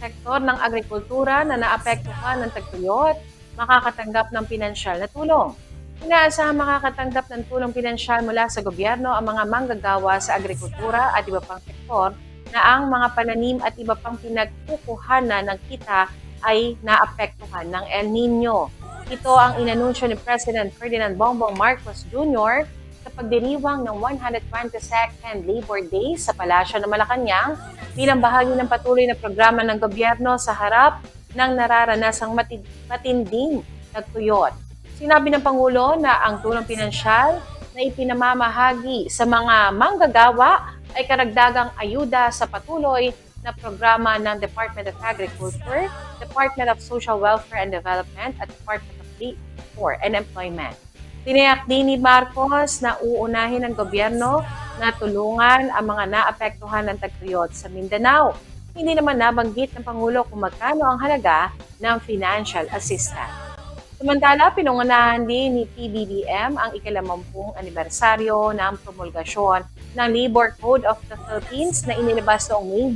sektor ng agrikultura na naapektuhan ng tagtuyot makakatanggap ng pinansyal na tulong. Inaasahan makakatanggap ng tulong pinansyal mula sa gobyerno ang mga manggagawa sa agrikultura at iba pang sektor na ang mga pananim at iba pang pinagkukuhanan ng kita ay naapektuhan ng El Nino. Ito ang inanunsyo ni President Ferdinand Bongbong Marcos Jr. sa pagdiriwang ng 122nd Labor Day sa Palasyo ng Malacanang bilang bahagi ng patuloy na programa ng gobyerno sa harap ng nararanasang mati- matinding nagtuyot. Sinabi ng Pangulo na ang tulong pinansyal na ipinamamahagi sa mga manggagawa ay karagdagang ayuda sa patuloy na programa ng Department of Agriculture, Department of Social Welfare and Development at Department of Labor and Employment. Tiniyak din ni Marcos na uunahin ng gobyerno na tulungan ang mga naapektuhan ng tagtuyot sa Mindanao. Hindi naman nabanggit ng Pangulo kung magkano ang halaga ng financial assistance. Samantala, pinungunahan din ni PBBM ang ikalawampung anibersaryo ng promulgasyon ng Labor Code of the Philippines na inilabas noong May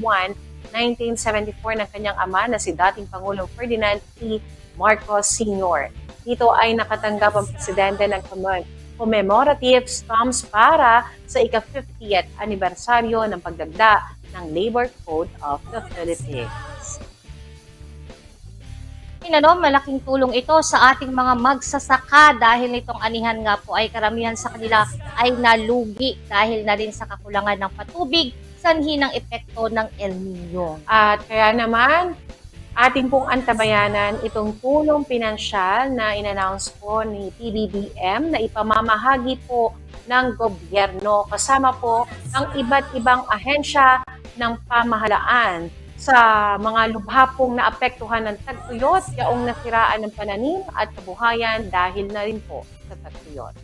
1, 1974 ng kanyang ama na si dating Pangulong Ferdinand P. Marcos Sr. Dito ay nakatanggap ang presidente ng commem- commemorative stamps para sa ika-50th anibersaryo ng pagdagda ng Labor Code of the Philippines. Inano, malaking tulong ito sa ating mga magsasaka dahil itong anihan nga po ay karamihan sa kanila ay nalugi dahil na rin sa kakulangan ng patubig sanhi ng epekto ng El Nino. At kaya naman, ating pong antabayanan itong tulong pinansyal na inannounce po ni PBBM na ipamamahagi po ng gobyerno kasama po ang iba't ibang ahensya ng pamahalaan sa mga lubha pong naapektuhan ng tagtuyot, yaong nasiraan ng pananim at kabuhayan dahil na rin po sa tagtuyot.